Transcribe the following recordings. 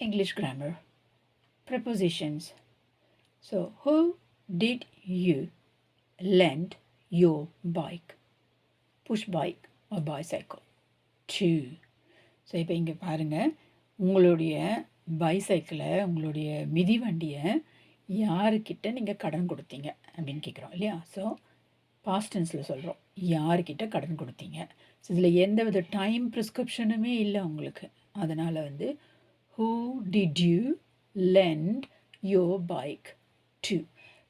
English grammar. Prepositions. So, who did you lend your bike? Push bike or bicycle to. So இப்போ இங்கே பாருங்கள் உங்களுடைய பைசைக்கிளை உங்களுடைய மிதிவண்டியை யாருக்கிட்ட நீங்கள் கடன் கொடுத்தீங்க அப்படின்னு கேட்குறோம் இல்லையா ஸோ பாஸ்டன்ஸில் சொல்கிறோம் யாருக்கிட்ட கடன் கொடுத்தீங்க ஸோ இதில் எந்த வித டைம் ப்ரிஸ்கிரிப்ஷனுமே இல்லை உங்களுக்கு அதனால் வந்து who did you lend your bike to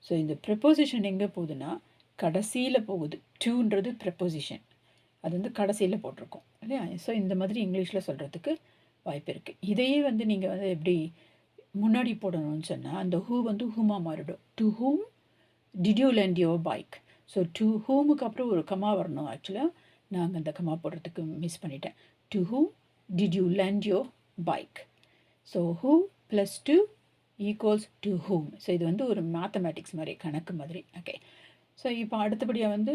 so இந்த ப்ரெப்போசிஷன் எங்கே போகுதுன்னா கடைசியில் போகுது. டூன்றது ப்ரெப்போசிஷன் அது வந்து கடைசியில் போட்டிருக்கோம். இல்லையா? ஸோ இந்த மாதிரி இங்கிலீஷில் சொல்கிறதுக்கு வாய்ப்பு இருக்குது இதையே வந்து நீங்கள் வந்து எப்படி முன்னாடி போடணும்னு சொன்னால் அந்த ஹூ வந்து ஹூமா மாறிடும். To whom did you lend your bike so to ஹூமுக்கு அப்புறம் ஒரு கமா வரணும். ஆக்சுவலாக நாங்கள் அந்த கமா போடுறதுக்கு மிஸ் பண்ணிட்டேன். To whom did you lend your bike so who plus to equals to whom so இது வந்து ஒரு மேத்தமேட்டிக்ஸ் மாதிரி கணக்கு மாதிரி. ஓகே ஸோ இப்போ அடுத்தபடியாக வந்து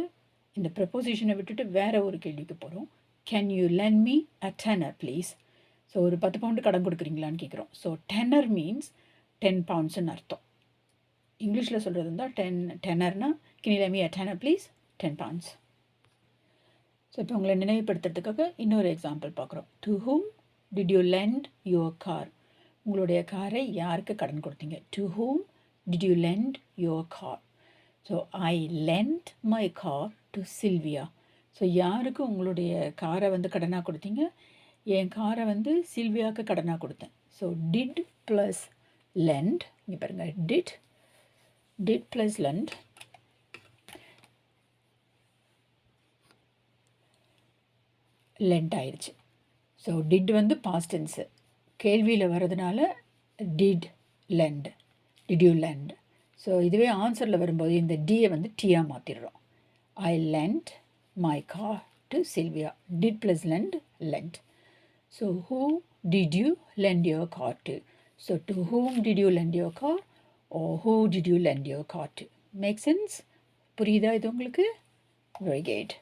இந்த ப்ரப்போசிஷனை விட்டுட்டு வேறு ஒரு கேள்விக்கு போகிறோம் can you lend me a tenner please so ஒரு பத்து பவுண்டு கடன் கொடுக்குறீங்களான்னு கேட்குறோம் ஸோ டென்னர் மீன்ஸ் டென் பவுண்ட்ஸ்னு அர்த்தம். இங்கிலீஷில் சொல்கிறது இருந்தால் டென் டென்னர்னா Guinea lemme a tenner please ten pounds so இப்போ உங்களை நினைவுபடுத்துறதுக்காக இன்னொரு எக்ஸாம்பிள் பார்க்குறோம். To whom did you lend your car உங்களுடைய காரை யாருக்கு கடன் கொடுத்தீங்க? To whom did you lend your car so I lend my car to Sylvia so யாருக்கு உங்களுடைய காரை வந்து கடனாக கொடுத்தீங்க? என் காரை வந்து சில்வியாவுக்கு கடனாக கொடுத்தேன். ஸோ டிட் ப்ளஸ் லெண்ட் இங்கே பாருங்கள் did did plus lend lend ஆயிடுச்சு ஸோ டிட் வந்து பாஸ்டன்ஸு கேள்வியில் வர்றதுனால did lend did you lend so இதுவே ஆன்சரில் வரும்போது இந்த டியை வந்து டீயாக மாற்றிடுறோம் I lend my car to Sylvia did plus lend lend so who did you lend your car to so to whom did you lend your car oh who did you lend your car to make sense புரியுதா இது உங்களுக்கு? Very gate